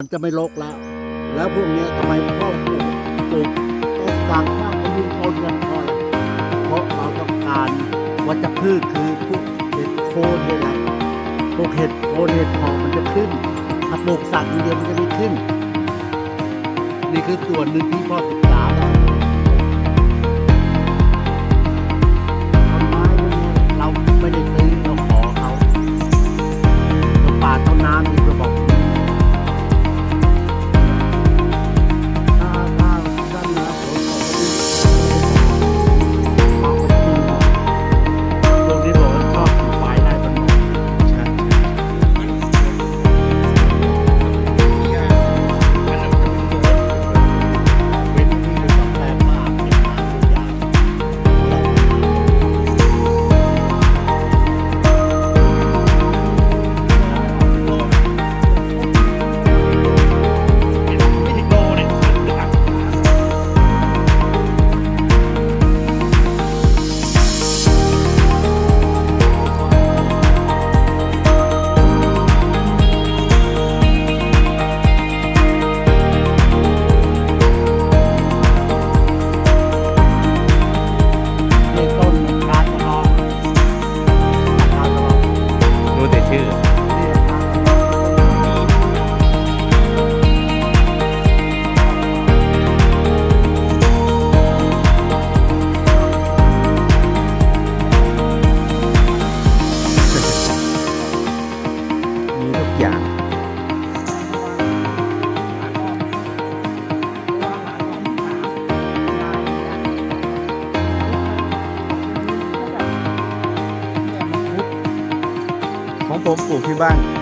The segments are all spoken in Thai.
มันจะไม่โลกแล้ว แล้วพวกนี้ทำไมพ่อพูดเก่งต้องฟังมากยุ่งคนกันพอเพราะเราต้องการวัชพืชคือพวกเห็ดโคนเห็ดอะไรพวกเห็ดโคนเห็ดพอมมันจะขึ้น ถ้าปลูกสัตว์เดียวมันจะไม่ขึ้น นี่คือส่วนหนึ่งที่พ่อศึกษาแล้ว vàng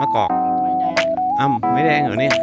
มะกอกอ้ำไม่แดงเหรอเนี่ย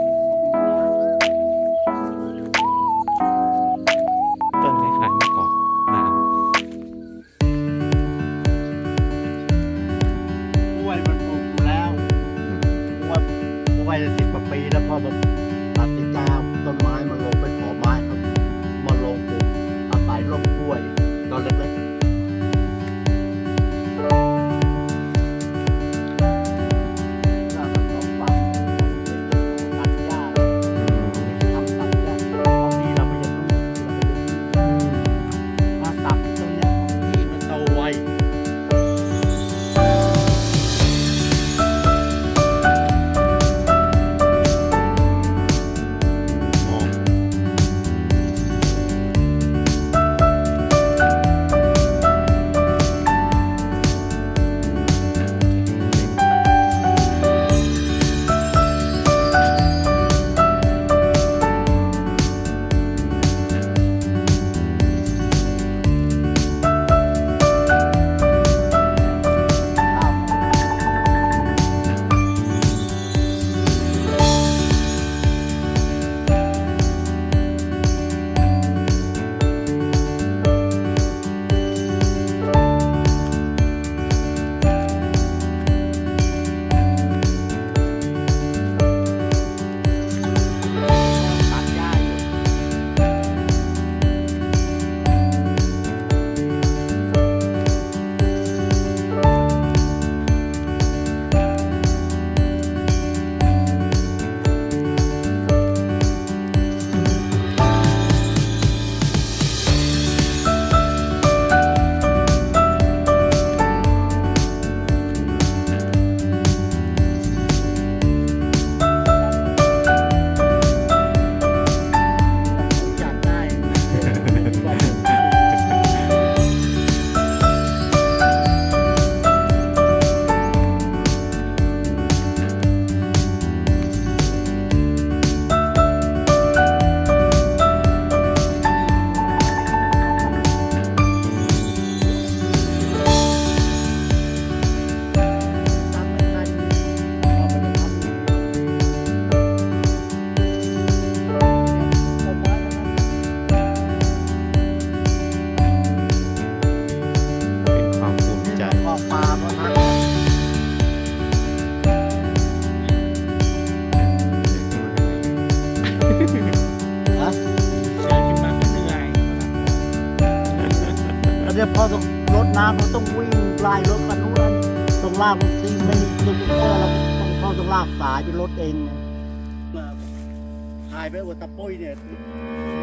我打波一点，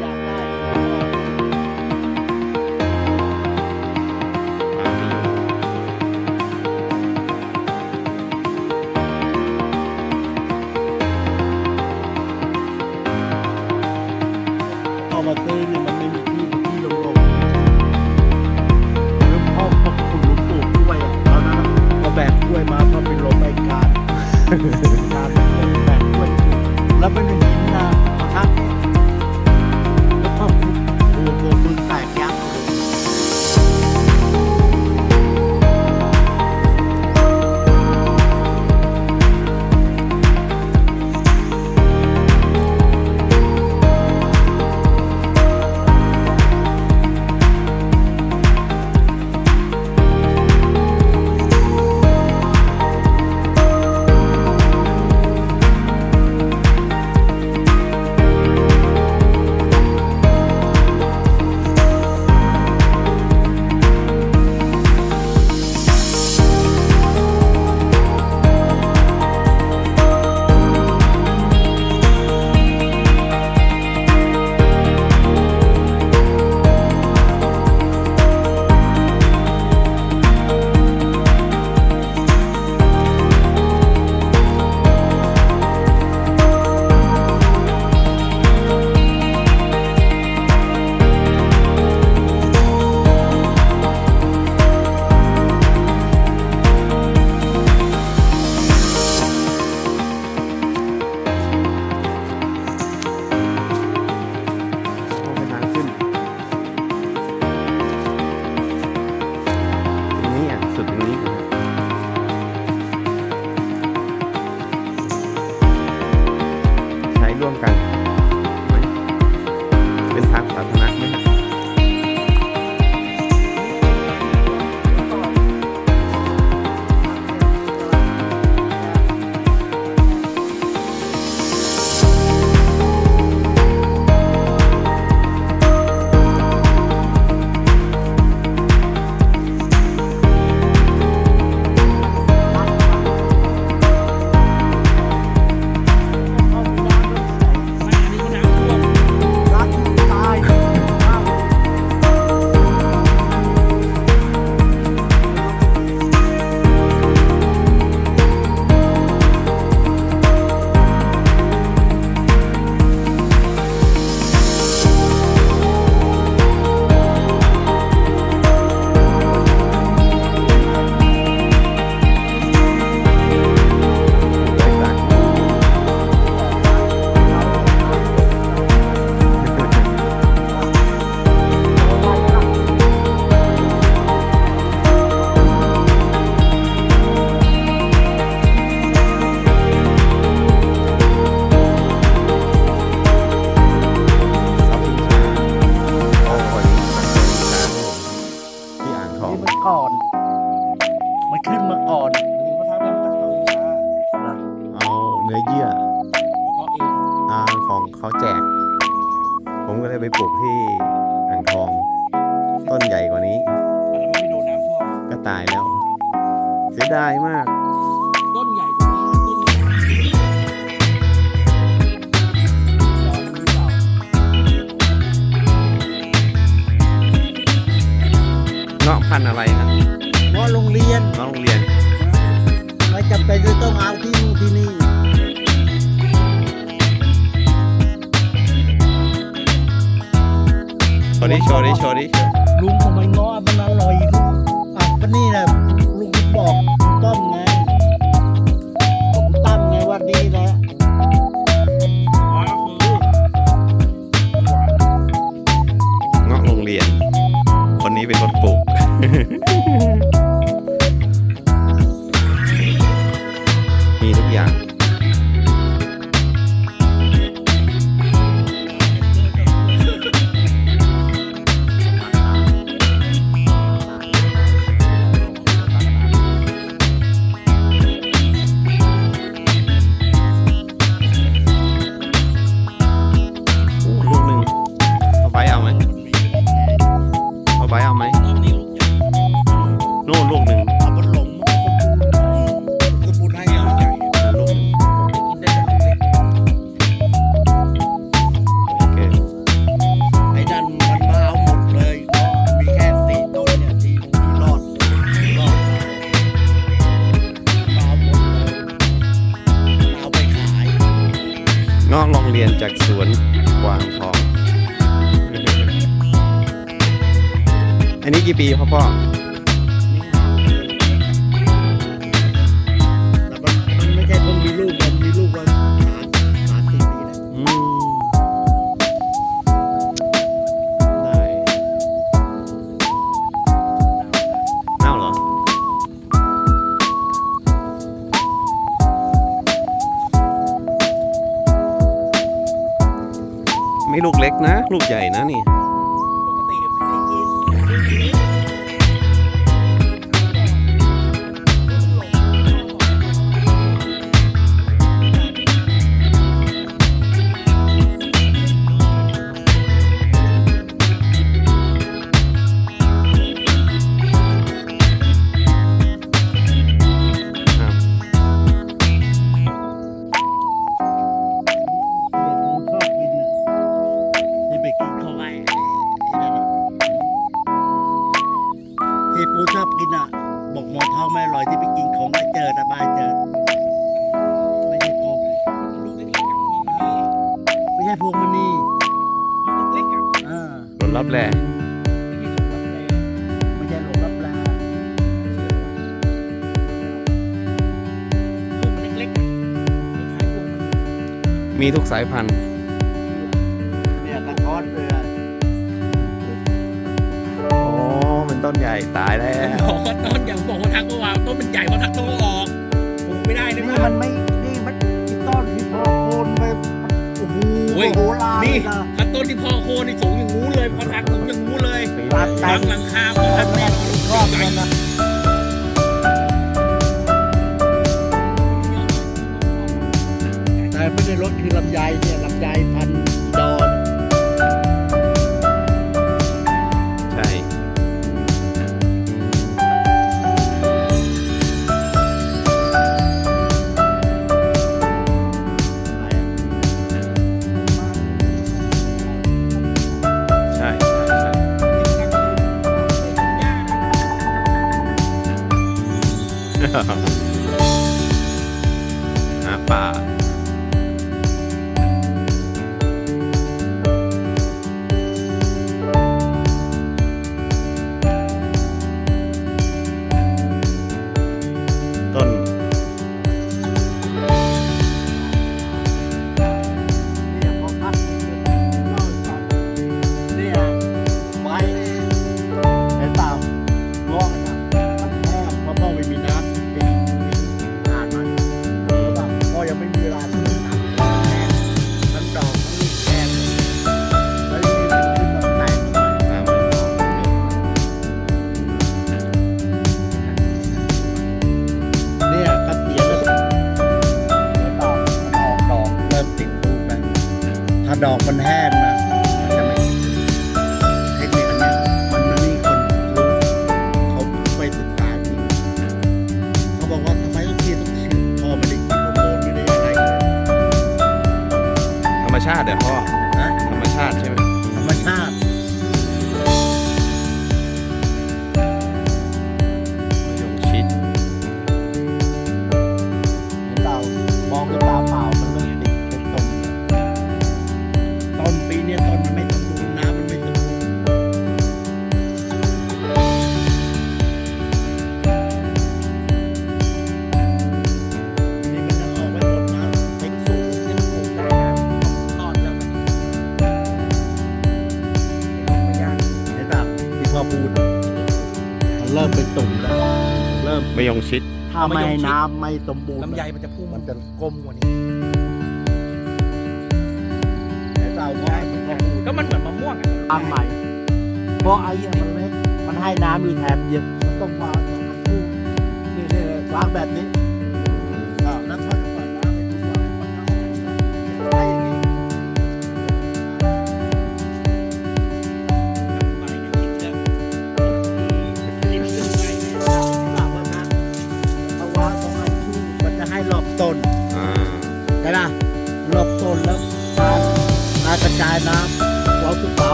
打大一点。 เพราะโรงเรียนน้องโรงเรียน ไม่จำเป็นจะต้องเอาที่นู่นที่นี่ โชว์ดิโชว์ดิชว์ดิลุงทำไมง้อมันอร่อยลุงอะก็นี่และลุงบอกต้อมไงผมตั้มไงวันนี้แหละเงาะโรงเรียน คนนี้เป็นคนปลูก mm ลูกใหญ่นะ กสายพันธุ์ เนี่ยกระท้อนเรือโอ้มันต้นใหญ่ตายแล้ว บอกว่าต้นอย่างบอกว่าทักเมื่อวานต้นมันใหญ่เพราะทักโตออกปลูกไม่ได้นะนี่มันไม่ นี่มันที่ต้นที่พอโคนไป โอ้โหโอ้โหลานนี่นะถ้าต้นที่พ่อโคนนี่สูงอย่างงู้นเลยเพราะทักสูงอย่างงู้นเลยตัดหแต่ลังงหลังคาเพราะทักแม่ชอบมันนะ ไม่ได้ลดคือลำไยเนี่ยลำไยพันาดอกมันแห้งนะมันจะไม่ติดเทคนิคอันเนี้ยมันไม่มีคนรู้เขาไปศึกษาจริงเขาบอกว่าทำไมต้องฉีดต้องฉีดพ่อไม่ได้กินฮอร์โมนไม่ได้อะไรเลย ธรรมชาติเดี๋ยวพ่อ ที่พ่อพูดมันเริ่มเป็นตุ่มแล้ว เริ่มมะยงชิด ถ้าไม่ให้น้ำไม่สมบูรณ์ลำไยมันจะพุ่งมันจะกลมกว่านี้เห็นเปล่าพ่อมันก็พูดก็มันเหมือนมะม่วงอะทำใหม่ เพราะไอ้เนี่ยมันเล็กมันให้น้ำอยู่แถบเดียวมันต้องวางสองอันคู่นี่นี่วางแบบนี้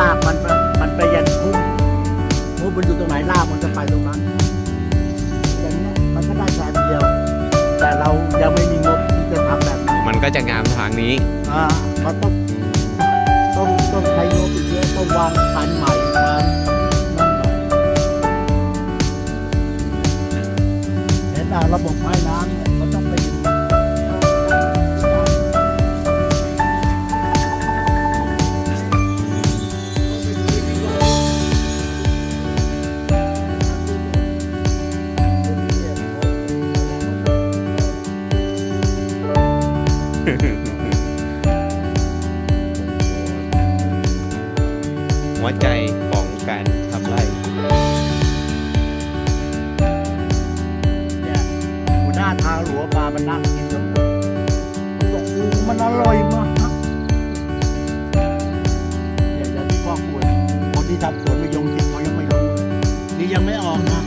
อะให้รากมันมันไปยันพุ่มพุ่มมันอยู่ตรงไหนรากมันจะไปตรงนั้นอย่างเงี้ยมันก็ได้แค่เดียว แต่เรายังไม่มีงบที่จะทำแบบนั้นมันก็จะงามทางนี้อ่าก็ต้องต้องต้องใช้งบอีกเยอะต้องวางพันธุ์ใหม่มานั่นใหม่เห็นอะระบบไม้น้ำเนี่ย หัวใจของการทำไร่เนี่ยหัวหน้าทางหลวงมามันนั่งกินแล้วบอกโอ้มันอร่อยมากเนี่ยอย่างที่พ่อพูดคนที่ทำสวนมะยงชิดเขายังไม่รู้เลยนี่ยังไม่ออกนะ